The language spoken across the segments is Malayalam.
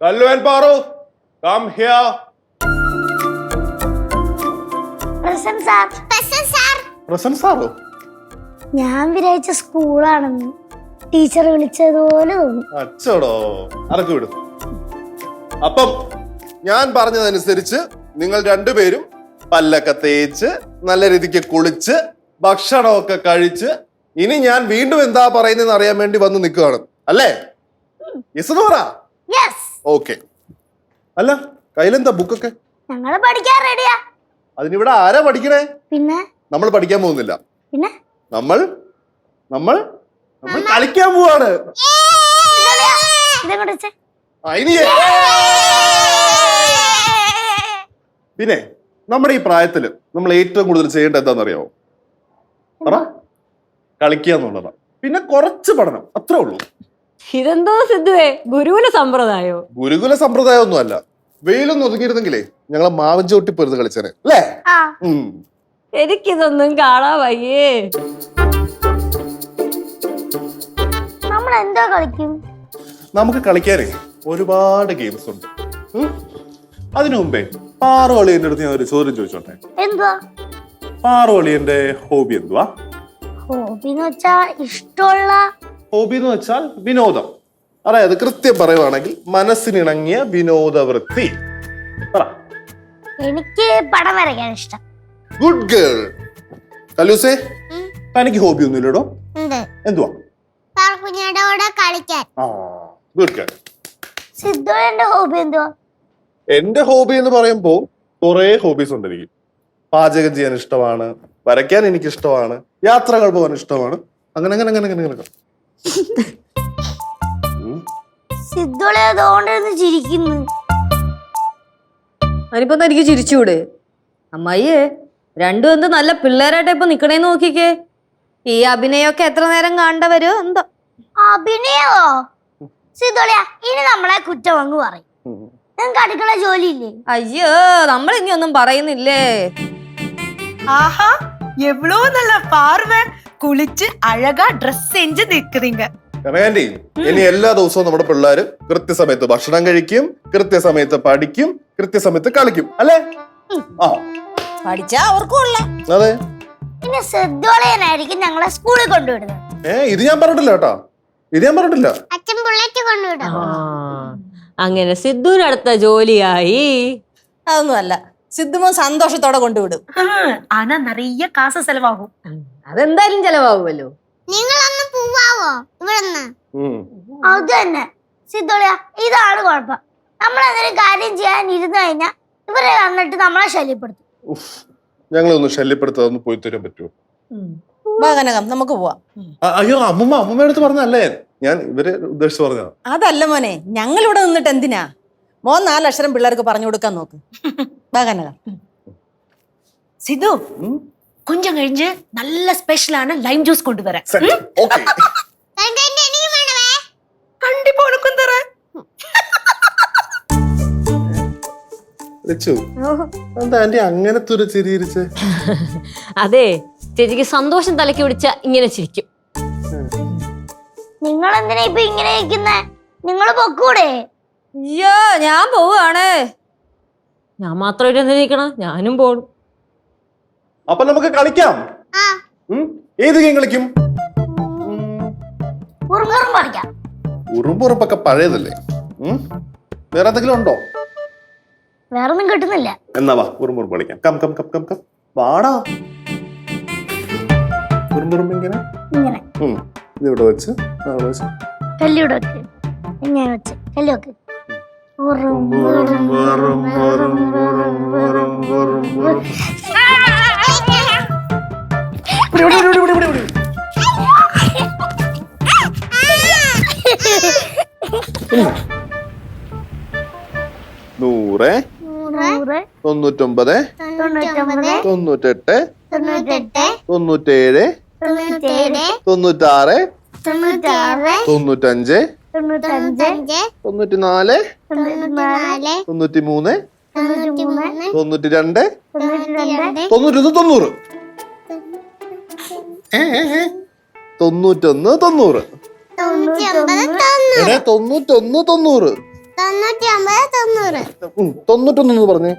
Kallu and Paru come here present sir. Present സാറോ? ഞാൻ വിചാരിച്ച സ്കൂളാണെന്ന് ടീച്ചർ വിളിച്ചതുപോലെ തോന്നി. അച്ചോടോ അറക്ക് വിടും. അപ്പം ഞാൻ പറഞ്ഞതനുസരിച്ച് നിങ്ങൾ രണ്ടുപേരും പല്ലൊക്കെ തേച്ച് നല്ല രീതിക്ക് കുളിച്ച് ഭക്ഷണമൊക്കെ കഴിച്ച് ഇനി ഞാൻ വീണ്ടും എന്താ പറയുന്നതെന്ന് അറിയാൻ വേണ്ടി വന്ന് നിൽക്കുകയാണ്. അല്ലേ? യെസ് എന്ന് പറ. യെസ് ഓക്കെ അല്ല കയ്യിലെന്താ ബുക്കൊക്കെ ഞങ്ങൾ പഠിക്കാൻ റെഡിയാ അതിനിവിടെ ആരാ പഠിക്കണേ? പിന്നെ? നമ്മൾ പഠിക്കാൻ പോകുന്നില്ല. പിന്നെ? നമ്മൾ? നമ്മൾ? നമ്മൾ കളിക്കാൻ പോവാണ്. പിന്നെ നമ്മുടെ ഈ പ്രായത്തിൽ നമ്മൾ ഏറ്റവും കൂടുതൽ ചെയ്യേണ്ട എന്താണെന്നറിയാമോ പറ. കളിക്കുക എന്നുള്ളതാണ്. പിന്നെ കുറച്ച് പഠനം അത്രേ ഉള്ളൂ. ഇതെന്തോ സിദ്ധുവേ? ഗുരുകുല സമ്പ്രദായോ? ഗുരുകുല സമ്പ്രദായം ഒന്നും അല്ല വെയിലൊന്നും ഒതുങ്ങിയിരുന്നെങ്കിലേ ഞങ്ങളെ മാവൻ ചോട്ടി പൊരുന്ന് കളിച്ചേനെ. അല്ലേ. എനിക്കിതൊന്നും കാണാൻ വയ്യേ. നമ്മൾ എന്താ കളിക്കും? നമുക്ക് കളിക്കാനേ ഒരുപാട് ഗെയിംസ് ഉണ്ട്. അതിനു മുമ്പേ പാറുവളിയന്റെ അടുത്ത് ഞാൻ ഒരു ചോദ്യം ചോദിച്ചോട്ടെ? എന്തുവാ? പാറുവളിയന്റെ ഹോബി എന്തുവാ? ഹോബി എന്ന് വെച്ചാ ഇഷ്ടമുള്ള ഹോബി എന്ന് വെച്ചാൽ വിനോദം. അതായത് കൃത്യം പറയുവാണെങ്കിൽ മനസ്സിനിണങ്ങിയ വിനോദവൃത്തി. പറ. എനിക്ക് പടം വരയ്ക്കാൻ ഇഷ്ടം. ഗുഡ് ഗേൾ കലൂസേ തനിക്ക് ഹോബി ഒന്നുമില്ലടോ. ഇല്ലടോ എന്തുവാ? കളിക്കാൻ. ഗുഡ് ഗേൾ സിദ്ധു എന്റെ ഹോബി എന്തുവാ? എന്റെ ഹോബി എന്ന് പറയുമ്പോൾ കുറെ ഹോബീസ് ഉണ്ട് എനിക്ക്. പാചകം ചെയ്യാൻ ഇഷ്ടമാണ് വരയ്ക്കാൻ എനിക്ക് ഇഷ്ടമാണ് യാത്രകൾ പോകാൻ ഇഷ്ടമാണ്. അങ്ങനെ അങ്ങനെ അങ്ങനെ അങ്ങനെ അങ്ങനെ. സിദ്ധുളെ അതുകൊണ്ടിരുന്ന് ചിരിക്കുന്നു അതിനിപ്പോ തനിക്ക് ചിരിച്ചൂടെ അമ്മായിയേ രണ്ടും എന്ത് നല്ല പിള്ളേരായിട്ട് ഇപ്പൊ നിക്കണേന്ന് നോക്കിക്കേ ഈ അഭിനയൊക്കെ എത്ര നേരം കാണേണ്ടവരോ എന്തോ അഭിനയോ സിദ്ധുളിയ ഇനി നമ്മളെ കുറ്റം അങ്ങ് പറയും ഉം. നിങ്ങൾക്ക് അടുക്കള ജോലിയില്ലേ അയ്യോ നമ്മൾ ഇനി ഒന്നും പറയുന്നില്ലേ ஆஹா எவ்வளோ நல்ல பார்வை குளிச்சு அழகா ட்ரெஸ் செஞ்சு நிக்கிறீங்க കനകാന്റി ഇനി എല്ലാ ദിവസവും നമ്മുടെ പിള്ളേര് കൃത്യസമയത്ത് ഭക്ഷണം കഴിക്കും കൃത്യസമയത്ത് പഠിക്കും കൃത്യസമയത്ത് കളിക്കും അല്ലേ ആ படிச்சா அவருக்கும் கொள்ளலாம் അതെ ഇനി സിദ്ധുളയനായിരിക്കും ഞങ്ങളെ സ്കൂളിൽ കൊണ്ടുവിടുന്നത് ഏ ഇത് ഞാൻ പറഞ്ഞിട്ടില്ല കേട്ടോ ഇത് ഞാൻ പറഞ്ഞിട്ടില്ല അച്ഛൻ ബുള്ളറ്റ് കൊണ്ടുവിടും അങ്ങനെ സിദ്ധുവിനടുത്ത ജോലിയായി അതൊന്നുമല്ല സിദ്ധുമോൻ സന്തോഷത്തോടെ കൊണ്ടുവിടും. ആന നിറയെ കാശ ചെലവാകും. അതെന്തായാലും ചെലവാകുമല്ലോ. നിങ്ങളൊന്ന് പോവാവോ? ഇവിടുന്ന്? അത് തന്നെ. സിദ്ധോളിയ ഇതാണ് കുഴപ്പം. നമ്മളെന്തൊരു കാര്യം ചെയ്യാൻ ഇരുന്നു കഴിഞ്ഞാൽ ഇവരെ വന്നിട്ട് നമ്മളെ ശല്യപ്പെടുത്തും. ഞങ്ങളൊന്ന് ശല്യപ്പെടുത്താതെ പോയി തരാൻ പറ്റുമോ? വാഗനകം നമുക്ക് പോവാം. അയ്യോ അമ്മമ്മ അമ്മമ്മയുടെ അടുത്ത് പറഞ്ഞല്ലേ ഞാൻ ഇവരെ ഉദ്ദേശിച്ച് പറഞ്ഞതാ. അതല്ല മോനെ ഞങ്ങൾ ഇവിടെ നിന്നിട്ട് എന്തിനാ? മോൻ നാലക്ഷരം പിള്ളേർക്ക് പറഞ്ഞു കൊടുക്കാൻ നോക്ക്. ബാഗനക സിധു കൊഞ്ചം കഴിഞ്ഞ് നല്ല സ്പെഷ്യൽ ആണ് ലൈം ജ്യൂസ് കൊണ്ടുവരാം അതെ ചേച്ചിക്ക് സന്തോഷം തലക്ക് പിടിച്ച ഇങ്ങനെ ചിരിക്കും. നിങ്ങൾ എന്തിനാ ഇപ്പൊ ഇങ്ങനെ നിങ്ങൾ പൊക്കൂടെ? അയ്യോ ഞാൻ പോവാണേ. ഞാൻ മാത്രമായിട്ട് എന്തിനാ നിൽക്കണം ഞാനും പോണു അപ്പൊ നമുക്ക് കളിക്കാം. ആ. ഉം? ഏത് ഗെയിം കളിക്കും? ഉറുങ്ങുറും പഠിക്കാം ഉറുമ്പുറപ്പൊക്കെ പഴയതല്ലേ? ഉം? വേറെ എന്തെങ്കിലും ഉണ്ടോ? വേറൊന്നും കിട്ടുന്നില്ല. എന്നാ വാ ഉറുമ്പുറുമ്പ് കളിക്കാം. Come come come come come. വാടാ. ഉറുമ്പുറുമ്പ് ഇങ്ങനെ? ഇങ്ങനെ. ഉം. ഇതിവിടെ വെച്ച് അവിടെ വെച്ച്. കല്ലിവിടെ വെച്ച് ഇങ്ങനെ വെച്ച്. കല്ല് വെക്ക്. നൂറ്. തൊണ്ണൂറ്റൊമ്പത്. തൊണ്ണൂറ്റെട്ട്. തൊണ്ണൂറ്റേഴ്. തൊണ്ണൂറ്റാറ്. തൊണ്ണൂറ്റഞ്ച്. തൊണ്ണൂറ്റഞ്ച് തൊണ്ണൂറ്റിനാല് തൊണ്ണൂറ്റിനാല് തൊണ്ണൂറ്റിമൂന്ന് തൊണ്ണൂറ്റി രണ്ട് തൊണ്ണൂറ്റൊന്ന് തൊണ്ണൂറ്. തൊണ്ണൂറ്റൊന്ന് തൊണ്ണൂറ്. എടേ തൊണ്ണൂറ്റൊന്ന് തൊണ്ണൂറ്. തൊണ്ണൂറ്റൊന്ന് പറഞ്ഞേ.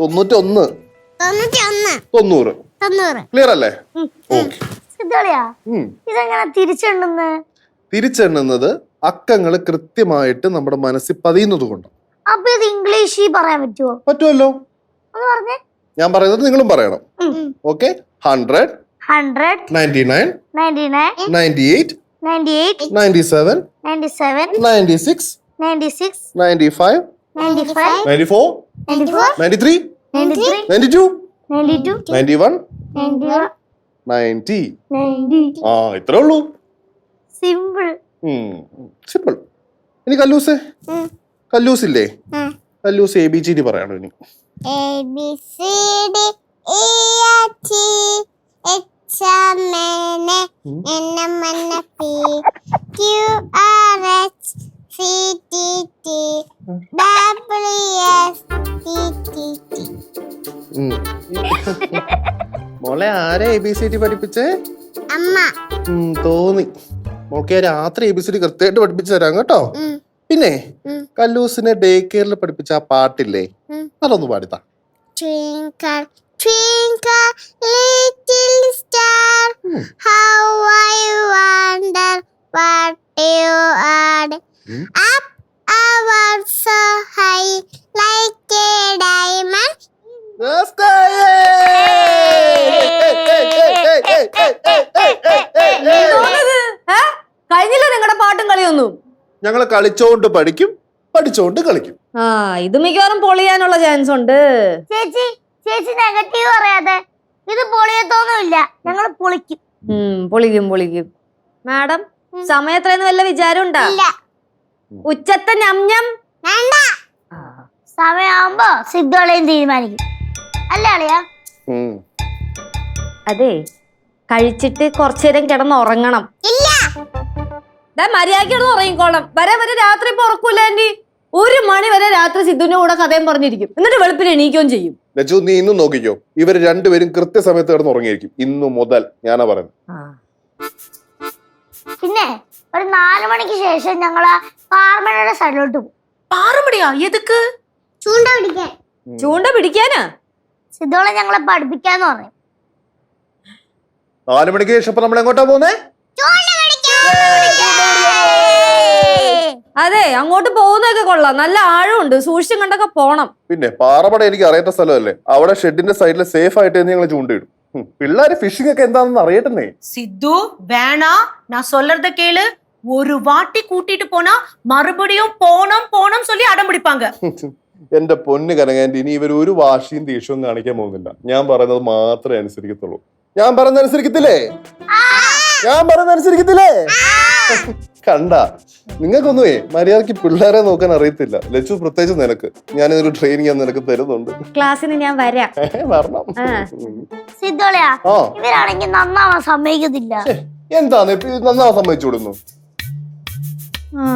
തൊണ്ണൂറ്റൊന്ന് തൊണ്ണൂറ്. ക്ലിയർ അല്ലേ? ഇതെങ്ങനെ തിരിച്ചുണ്ടെന്ന് തിരിച്ചെണ്ണുന്നത് അക്കങ്ങൾ കൃത്യമായിട്ട് നമ്മുടെ മനസ്സിൽ പതിയുന്നത് കൊണ്ട് അപ്പൊ ഇത് ഇംഗ്ലീഷിൽ പറയാൻ പറ്റുമോ പറ്റുമല്ലോ ഒന്ന് പറഞ്ഞേ. ഞാൻ പറയുന്നത് നിങ്ങളും പറയണം. Okay hundred hundred ninety nine ninety nine ninety eight ninety eight ninety seven ninety seven ninety six ninety six ninety five ninety five ninety four ninety four ninety three ninety three ninety two ninety two ninety one ninety one ninety ninety ആ ഇത്രേ ഉള്ളൂ. സിമ്പിൾ. സിമ്പിൾ. ഇനി കല്ലൂസ്? കല്ലൂസ് ഇല്ലേ Kallus A B G D പറയണോ ഇനി? A B C D E F G H M N N M N P Q R H C T T W S T T T മോളെ ആരെ എ ബി സി ഡി പഠിപ്പിച്ചേ? അമ്മ. തോന്നി. മോൾക്ക് രാത്രി എ ബി സി ഡി കൃത്യമായിട്ട് പഠിപ്പിച്ചു തരാം കേട്ടോ പിന്നെ കല്ലൂസിനെ ഡേ കെയറിൽ പഠിപ്പിച്ച ആ പാട്ടില്ലേ. അതൊന്ന് പാടിത്താ Twinkle, twinkle, little star, how I wonder what you are. Up above so high, like a diamond. തോന്നുന്നത് ഏ കഴിഞ്ഞില്ല നിങ്ങളുടെ പാട്ടും കളിയൊന്നും? ഞങ്ങൾ കളിച്ചോണ്ട് പഠിക്കും പഠിച്ചോണ്ട് കളിക്കും. ആ ഇത് മിക്കവാറും പൊളിയാനുള്ള ചാൻസ് ഉണ്ട്. ചേച്ചി ചേച്ചി നെഗറ്റീവ് പറയാതെ. ഇത് പൊളിയത്തൊന്നുമില്ല. ഞങ്ങൾ പൊളിക്കും. ഉം, പൊളിക്കും പൊളിക്കും. മാഡം സമയത്രയെന്ന് വല്ല വിചാരം ഉണ്ടാ ഇല്ല. ഉച്ചത്തെ ഞം ഞം വേണ്ട. സമയമാകുമ്പോ സിദ്ധോളയും തീരുമാനിക്കും. അല്ലേ അളിയാ. അതെ കഴിച്ചിട്ട് കുറച്ചു നേരം കിടന്ന് ഉറങ്ങണം ഇല്ല. ദാ മര്യാദയ്ക്ക് കിടന്ന് ഉറങ്ങിക്കോളാം. വരെ വരെ രാത്രി ഇപ്പൊ ഉറക്കൂല ആന്റി? ഒരു മണി വരെ രാത്രി സിദ്ധുവിന്റെ കൂടെ കഥയും പറഞ്ഞിരിക്കും. എന്നിട്ട് വെളുപ്പിന് എണീക്കുകയും ചെയ്യും. ലജു നീ ഇന്നും നോക്കിക്കോ. ഇവർ രണ്ടുപേരും കൃത്യസമയത്ത് കിടന്ന് ഉറങ്ങിയിരിക്കും. ഇന്നു മുതൽ ഞാനാ പറയുന്നത്. പിന്നെ ഒരു നാല് മണിക്ക് ശേഷം ഞങ്ങൾ പാർമനയുടെ സൈഡിലോട്ട് പോകും. പാറുമടിയാ? എതുക്ക് ചൂണ്ട പിടിക്കാൻ. ചൂണ്ട പിടിക്കാനാ? സിദ്ധോളെ ഞങ്ങളെ പഠിപ്പിക്കാന്ന് പറഞ്ഞു. നാല് മണിക്ക് ശേഷം ഇപ്പൊ നമ്മൾ എങ്ങോട്ടാ പോകുന്നേ? ചൂണ്ട പിടിക്കാൻ അതെ അങ്ങോട്ട് പോകുന്നതൊക്കെ കൊള്ളാം നല്ല ആഴമുണ്ട് സൂക്ഷിച്ചും കണ്ടൊക്കെ പോണം പിന്നെ പാറമട എനിക്ക് അറിയാത്ത സ്ഥലമല്ലേ അവിടെ ഷെഡിന്റെ സൈഡിൽ സേഫ് ആയിട്ട് ഞങ്ങൾ ചൂണ്ടയിടും ഉം. പിള്ളേര് ഫിഷിംഗ് ഒക്കെ എന്താണെന്ന് അറിയട്ടെ சித்து வேணாம் நான் சொல்றத கேளு ஒரு வாட்டி கூட்டிட்டு போனா மறுபடியும் போனோம் போனோம் சொல்லி அடம் பிடிப்பாங்க എന്റെ പൊന്ന് കനകാൻറ്റി ഇനി ഇവർ ഒരു വാശിയും ദേഷ്യവും കാണിക്കാൻ പോകുന്നില്ല ഞാൻ പറയുന്നത് മാത്രമേ അനുസരിക്കത്തുള്ളൂ ഞാൻ പറയുന്നത് അനുസരിക്കത്തില്ലേ ഞാൻ പറഞ്ഞ അനുസരിക്കത്തില്ലേ? കണ്ട. നിങ്ങൾക്കൊന്നുമേ മര്യാദയ്ക്ക് പിള്ളേരെ നോക്കാൻ അറിയത്തില്ല. ലച്ചു പ്രത്യേകിച്ച് നിനക്ക്. ഞാനിതൊരു ട്രെയിനിങ് ഞാൻ നിനക്ക് തരുന്നുണ്ട്. ക്ലാസ്സിന് ഞാൻ വരാം. വരണം. സിദ്ധോളയാ ആ. ഇവരാണെങ്കിൽ നന്നാവാൻ സമ്മതിക്കത്തില്ല. എന്താണ്? ഇപ്പൊ ഇത് നന്നാവാൻ സമ്മതിച്ചു വിടുന്നു. ആ.